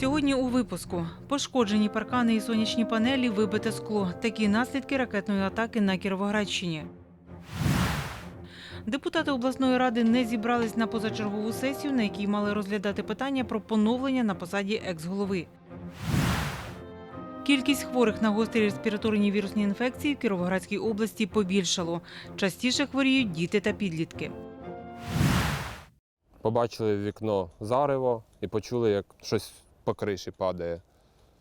Сьогодні у випуску пошкоджені паркани і сонячні панелі, вибите скло. Такі наслідки ракетної атаки на Кіровоградщині. Депутати обласної ради не зібрались на позачергову сесію, на якій мали розглядати питання про поновлення на посаді екс-голови. Кількість хворих на гострі респіраторні вірусні інфекції в Кіровоградській області побільшало. Частіше хворіють діти та підлітки. Побачили вікно зарево і почули, як щось по криші падає.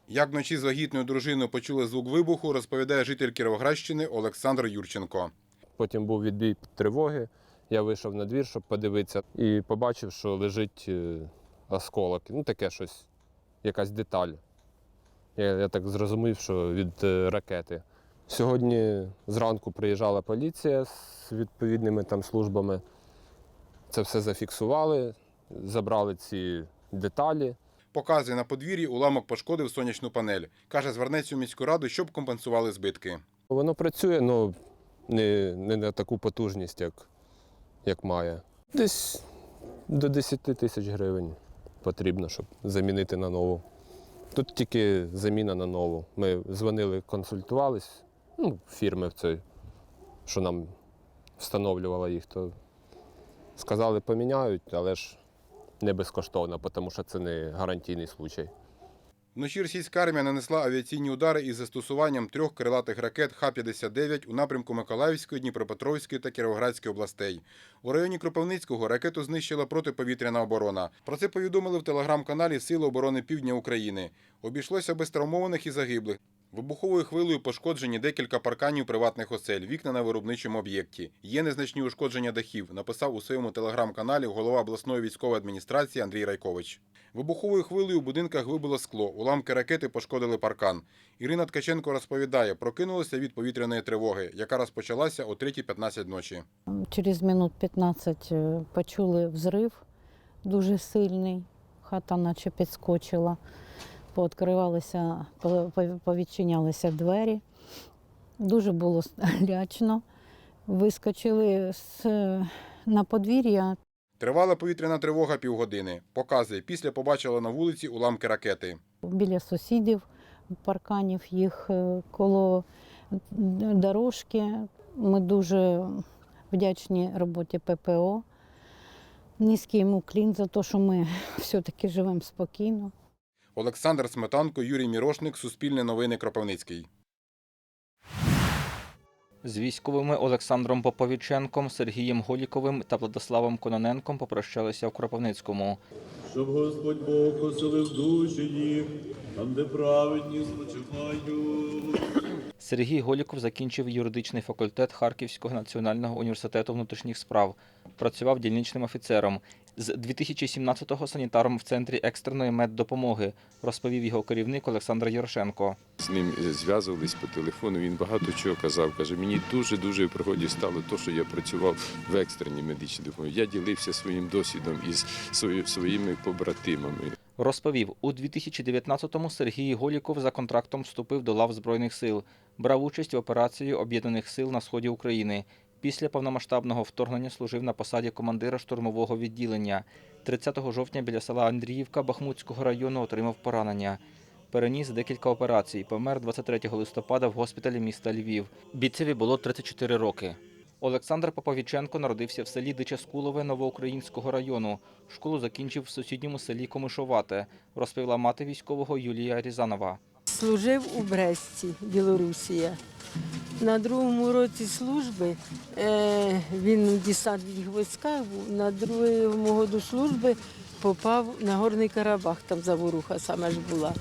Як вночі з вагітною дружиною почули звук вибуху, розповідає житель Кіровоградщини Олександр Юрченко. Потім був відбій тривоги. Я вийшов на двір, щоб подивитися, і побачив, що лежить е, осколок. Ну, таке щось, якась деталь. Я, я так зрозумів, що від е, ракети. Сьогодні зранку приїжджала поліція з відповідними там службами. Це все зафіксували, забрали ці деталі. Показує на подвір'ї, уламок пошкодив сонячну панель. Каже, звернеться у міську раду, щоб компенсували збитки. Воно працює, але не, не на таку потужність, як, як має. Десь до 10 тисяч гривень потрібно, щоб замінити на нову. Тут тільки заміна на нову. Ми дзвонили, консультувались, ну, фірми в цій, що нам встановлювала їх, то сказали, поміняють, але ж не безкоштовно, тому що це не гарантійний случай. Вночі російська армія нанесла авіаційні удари із застосуванням трьох крилатих ракет Х-59 у напрямку Миколаївської, Дніпропетровської та Кіровоградської областей. У районі Кропивницького ракету знищила протиповітряна оборона. Про це повідомили в телеграм-каналі Сили оборони Півдня України. Обійшлося без травмованих і загиблих. Вибуховою хвилею пошкоджені декілька парканів приватних осель, вікна на виробничому об'єкті. Є незначні ушкодження дахів, написав у своєму телеграм-каналі голова обласної військової адміністрації Андрій Райкович. Вибуховою хвилею у будинках вибило скло, уламки ракети пошкодили паркан. Ірина Ткаченко розповідає, прокинулася від повітряної тривоги, яка розпочалася о 3.15 ночі. Через минут 15 е, почули взрив дуже сильний. Хата наче підскочила, пооткривалися, по- по- повідчинялися двері. Дуже було лячно. Вискочили з, на подвір'я, Тривала повітряна тривога півгодини. Показує, після побачила на вулиці уламки ракети. біля сусідів, парканів їх е, коло дорожки. Ми дуже вдячні роботі ППО. Низький йому клін за те, що ми все-таки живемо спокійно. Олександр Сметанко, Юрій Мірошник, Суспільне новини Кропивницький. З військовими Олександром Поповіченком, Сергієм Голіковим та Владиславом Кононенком попрощалися в Кропивницькому. Щоб Господь Бог оселив душі їх, там, де праведні спочивають. Сергій Голіков закінчив юридичний факультет Харківського національного університету внутрішніх справ. Працював дільничним офіцером. З 2017-го санітаром в центрі екстреної меддопомоги, розповів його керівник Олександр Ярошенко. З ним зв'язувались по телефону. Він багато чого казав. Каже, мені дуже дуже в пригоді стало те, що я працював в екстреній медичній допомозі. Я ділився своїм досвідом із своїми побратимами. Розповів, у 2019-му Сергій Голіков за контрактом вступив до лав Збройних сил, брав участь в операції Об'єднаних сил на сході України. Після повномасштабного вторгнення служив на посаді командира штурмового відділення. 30 жовтня біля села Андріївка Бахмутського району отримав поранення. Переніс декілька операцій. Помер 23 листопада в госпіталі міста Львів. Бійцеві було 34 роки. Олександр Поповіченко народився в селі Дичаскулове Новоукраїнського району. Школу закінчив в сусідньому селі Комишовате, розповіла мати військового Юлія Різанова. Служив у Бресті, Білорусія. На другому році служби е, він в десантних військах був, на другому году служби попав на Горний Карабах, там заворуха саме ж була.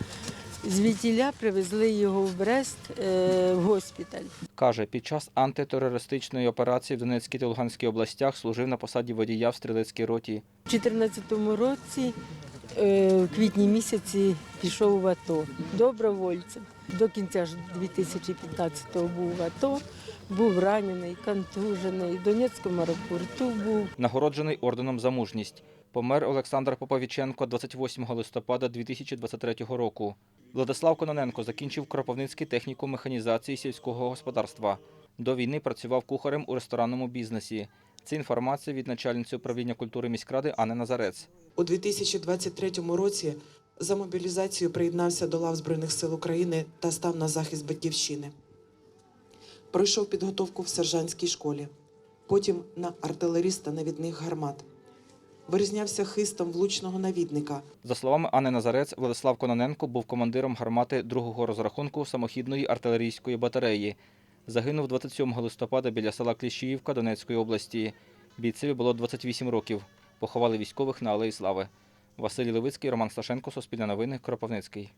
Звідтіля привезли його в Брест е, в госпіталь. Каже, під час антитерористичної операції в Донецькій та Луганській областях служив на посаді водія в стрілецькій роті. У 2014 році, е, в квітні місяці, пішов в АТО добровольцем. До кінця ж 2015-го був АТО, був ранений, контужений, в Донецькому аеропорту був. Нагороджений орденом за мужність. Помер Олександр Поповіченко 28 листопада 2023 року. Владислав Кононенко закінчив Кропивницький технікум механізації сільського господарства. До війни працював кухарем у ресторанному бізнесі. Це інформація від начальниці управління культури міськради Анни Назарець. У 2023 році За мобілізацію приєднався до лав Збройних сил України та став на захист батьківщини. Пройшов підготовку в сержантській школі, потім на артилеріста навідних гармат. Вирізнявся хистом влучного навідника, За словами Анни Назарець, Владислав Кононенко був командиром гармати другого розрахунку самохідної артилерійської батареї. Загинув 27 листопада біля села Кліщіївка Донецької області. Бійцеві було 28 років. Поховали військових на Алеї Слави. Василь Левицький, Роман Сташенко, Суспільне новини, Кропивницький.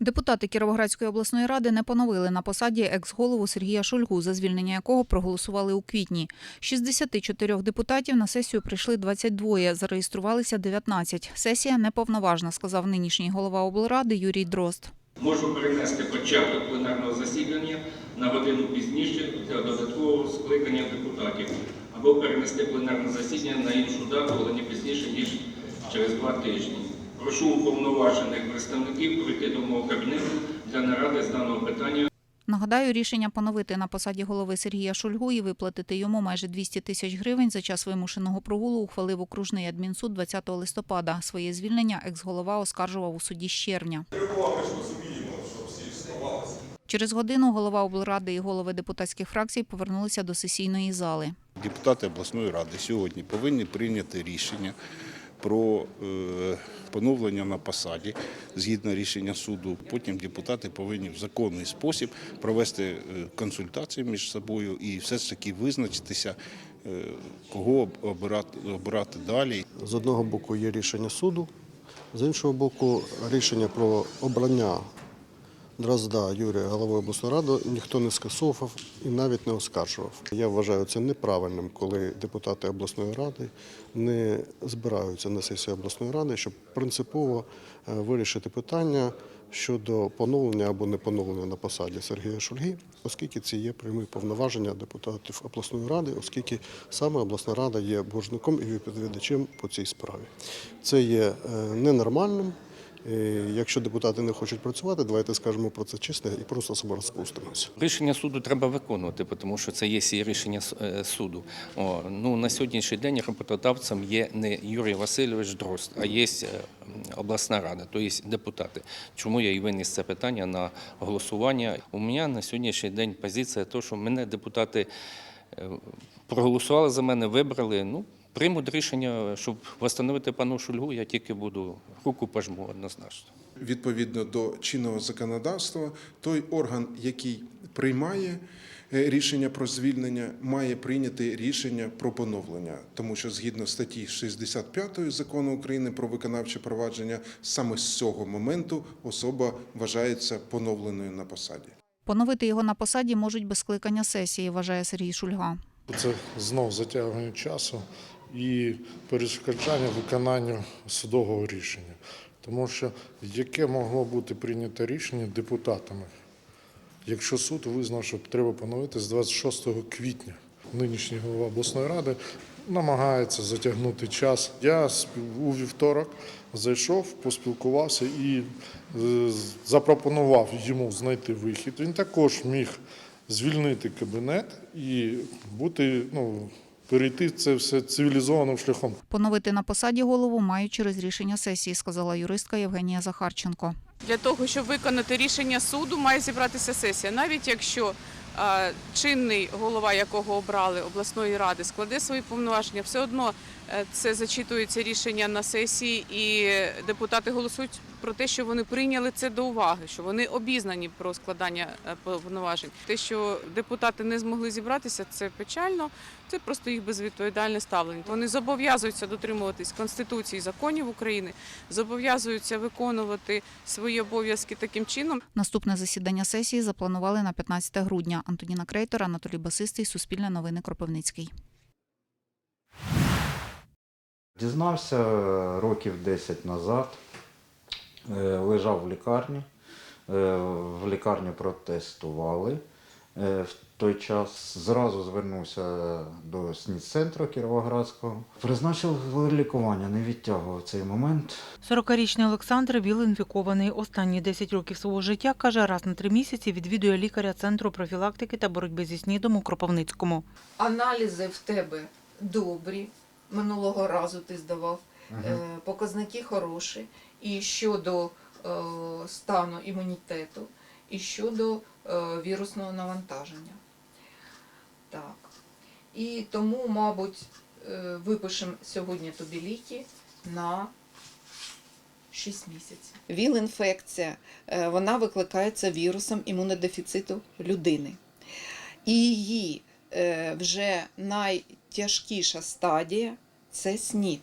Депутати Кіровоградської обласної ради не поновили на посаді екс-голову Сергія Шульгу, за звільнення якого проголосували у квітні. З 64 депутатів на сесію прийшли 22, зареєструвалися 19. Сесія неповноважна, сказав нинішній голова облради Юрій Дрозд. Можу перенести початок пленарного засідання на годину пізніше для додаткового скликання депутатів або перенести пленарне засідання на іншу дату, але не пізніше, ніж через два тижні. Прошу уповноважених представників прийти до мого кабінету для наради з даного питання. Нагадаю, рішення поновити на посаді голови Сергія Шульгу і виплатити йому майже 200 тисяч гривень за час вимушеного прогулу ухвалив окружний адмінсуд 20 листопада. Своє звільнення екс-голова оскаржував у суді з червня. Через годину голова облради і голови депутатських фракцій повернулися до сесійної зали. Депутати обласної ради сьогодні повинні прийняти рішення про е, поновлення на посаді згідно рішення суду. Потім депутати повинні в законний спосіб провести е, консультації між собою і все ж таки визначитися, е, кого обирати, обирати далі. З одного боку є рішення суду, з іншого боку, рішення про обрання Дрозда Юрія головою обласної ради ніхто не скасовував і навіть не оскаржував. Я вважаю це неправильним, коли депутати обласної ради не збираються на сесію обласної ради, щоб принципово е, вирішити питання щодо поновлення або не поновлення на посаді Сергія Шульги, оскільки це є прямі повноваження депутатів обласної ради, оскільки саме обласна рада є боржником і відповідачем по цій справі. Це є е, ненормальним. Е, Якщо депутати не хочуть працювати, давайте скажемо про це чесно і просто себе розпустимося. Рішення суду треба виконувати, тому що це є рішення е, суду. О, ну, на сьогоднішній день роботодавцем є не Юрій Васильович Дрозд, а є е, обласна рада, тобто депутати. Чому я і виніс це питання на голосування? У мене на сьогоднішній день позиція, то, що мене депутати проголосували за мене, вибрали. Ну, приймуть рішення, щоб встановити пану Шульгу, я тільки буду руку пожму однозначно. Відповідно до чинного законодавства, той орган, який приймає е, рішення про звільнення, має прийняти рішення про поновлення, тому що згідно статті 65 закону України про виконавче провадження, саме з цього моменту особа вважається поновленою на посаді. Поновити його на посаді можуть без скликання сесії, вважає Сергій Шульга. Це знов затягування часу і перешкоджання виконанню судового рішення. Тому що яке могло бути прийнято рішення депутатами, якщо суд визнав, що треба поновити з 26 квітня. Нинішній голова обласної ради намагається затягнути час. Я у вівторок зайшов, поспілкувався і е, запропонував йому знайти вихід. Він також міг звільнити кабінет і бути, ну, перейти це все цивілізованим шляхом. Поновити на посаді голову мають через рішення сесії, сказала юристка Євгенія Захарченко. Для того, щоб виконати рішення суду, має зібратися сесія. Навіть якщо чинний голова, якого обрали обласної ради, складе свої повноваження, все одно е, це зачитується рішення на сесії, і депутати голосують про те, що вони прийняли це до уваги, що вони обізнані про складання е, повноважень. Те, що депутати не змогли зібратися, це печально. Це просто їх безвідповідальне ставлення. Вони зобов'язуються дотримуватись конституції, законів України, зобов'язуються виконувати свої обов'язки таким чином. Наступне засідання сесії запланували на 15 грудня. Антоніна Крейтор, Анатолій Басистий, Суспільне новини Кропивницький. Дізнався е, років 10 назад, лежав в лікарні, Е, в лікарню протестували. Е, В той час зразу звернувся до СНІД-центру Кіровоградського. Призначили лікування, не відтягував цей момент. 40-річний Олександр ВІЛ-інфікований. Останні 10 років свого життя, каже, раз на три місяці відвідує лікаря Центру профілактики та боротьби зі СНІДом у Кропивницькому. Аналізи в тебе добрі. Минулого разу ти здавав. Е, Показники хороші і щодо е, стану імунітету, і щодо е, вірусного навантаження. Так. І тому, мабуть, е, випишемо сьогодні тобі ліки на 6 місяців. ВІЛ-інфекція вона викликається вірусом імунодефіциту людини. І її вже найтяжкіша стадія це СНІД.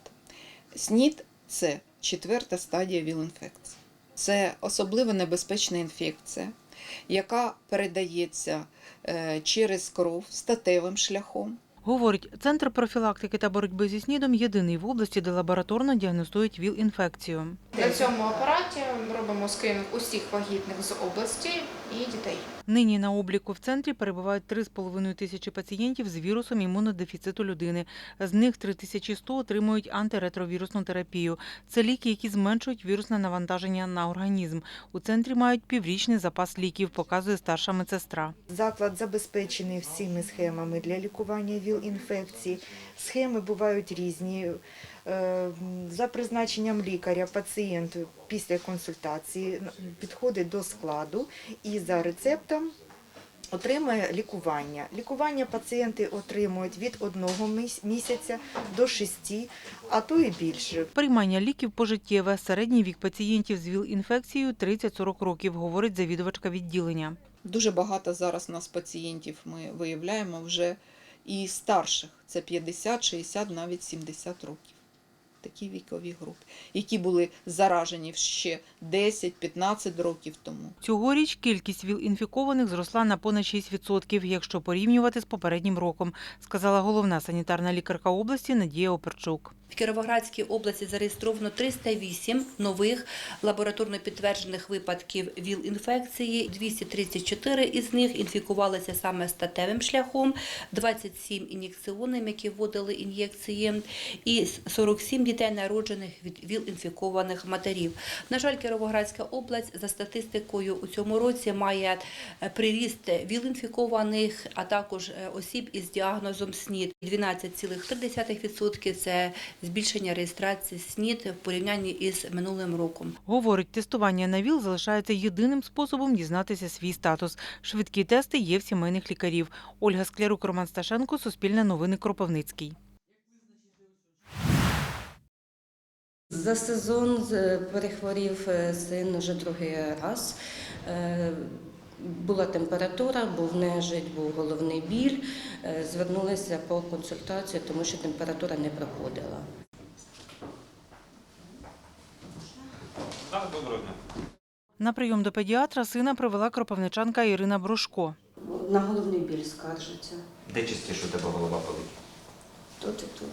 СНІД це четверта стадія ВІЛ-інфекції. Це особливо небезпечна інфекція, яка передається е, через кров статевим шляхом. Говорить, центр профілактики та боротьби зі СНІДом єдиний в області, де лабораторно діагностують ВІЛ-інфекцію. На цьому апараті ми робимо скринінг усіх вагітних з області і дітей. Нині на обліку в центрі перебувають 3,5 тисячі пацієнтів з вірусом імунодефіциту людини. З них 3100 отримують антиретровірусну терапію. Це ліки, які зменшують вірусне навантаження на організм. У центрі мають піврічний запас ліків, показує старша медсестра. Заклад забезпечений всіми схемами для лікування ВІЛ-інфекції. Схеми бувають різні. Е, За призначенням лікаря пацієнт після консультації підходить до складу і за рецептом отримує лікування. Лікування пацієнти отримують від одного місяця до шести, а то і більше. Приймання ліків пожиттєве. Середній вік пацієнтів з ВІЛ-інфекцією 30-40 років, говорить завідувачка відділення. Дуже багато зараз у нас пацієнтів ми виявляємо вже і старших. Це 50, 60, навіть 70 років. Такі вікові групи, які були заражені ще 10-15 років тому. Цьогоріч кількість ВІЛ-інфікованих зросла на понад 6%, якщо порівнювати з попереднім роком, сказала головна санітарна лікарка області Надія Оперчук. В Кіровоградській області зареєстровано 308 нових лабораторно підтверджених випадків ВІЛ-інфекції. 234 із них інфікувалися саме статевим шляхом, 27 ін'єкціонним, які вводили ін'єкції, і 47 дітей, народжених від ВІЛ-інфікованих матерів. На жаль, Кіровоградська область за статистикою у цьому році має е, приріст ВІЛ-інфікованих, а також е, осіб із діагнозом СНІД. 12,3% – це збільшення реєстрації СНІД в порівнянні із минулим роком. Говорить, тестування на ВІЛ залишається єдиним способом дізнатися свій статус. Швидкі тести є в сімейних лікарів. Ольга Склярук, Роман Сташенко, Суспільне новини Кропивницький. За сезон перехворів е, син вже другий раз. Е, Була температура, був нежить, був головний біль. Е, Звернулися по консультацію, тому що температура не проходила. На прийом до педіатра сина привела кропивничанка Ірина Брошко. На головний біль скаржиться. Де частіше у тебе голова болить? Тут і тут.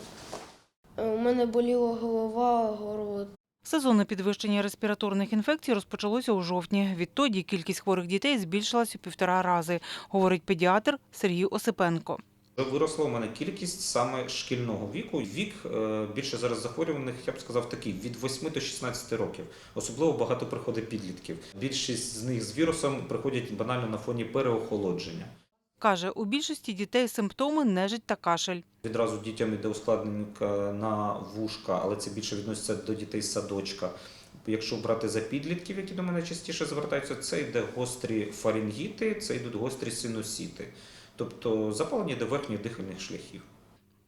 У мене боліла голова, горло. Сезонне підвищення респіраторних інфекцій розпочалося у жовтні. Відтоді кількість хворих дітей збільшилась у півтора рази, говорить педіатр Сергій Осипенко. Виросла у мене кількість саме шкільного віку. Вік е, більше зараз захворюваних, я б сказав, такий від 8 до 16 років. Особливо багато приходить підлітків. Більшість з них з вірусом приходять банально на фоні переохолодження. Каже, у більшості дітей симптоми нежить та кашель. Відразу дітям йде ускладнення на вушка, але це більше відноситься до дітей з садочка. Якщо брати за підлітків, які до мене частіше звертаються, це йде гострі фарінгіти, це йдуть гострі синусіти, тобто запалення до верхніх дихальних шляхів.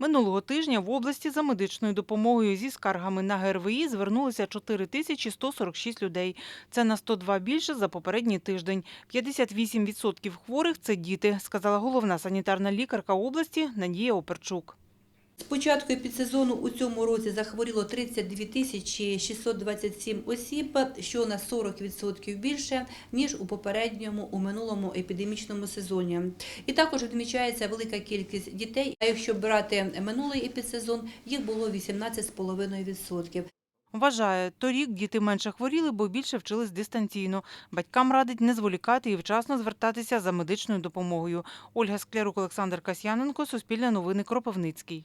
Минулого тижня в області за медичною допомогою зі скаргами на ГРВІ звернулися 4146 людей. Це на 102 більше за попередній тиждень. 58% хворих – це діти, сказала головна санітарна лікарка області Надія Оперчук. З початку підсезону у цьому році захворіло 32 тисячі 627 осіб, що на 40% більше, ніж у попередньому, у минулому епідемічному сезоні. І також відмічається велика кількість дітей, а якщо брати минулий епідсезон, їх було 18,5%. Вважає, торік діти менше хворіли, бо більше вчились дистанційно. Батькам радить не зволікати і вчасно звертатися за медичною допомогою. Ольга Склярук, Олександр Касьяненко, Суспільне новини Кропивницький.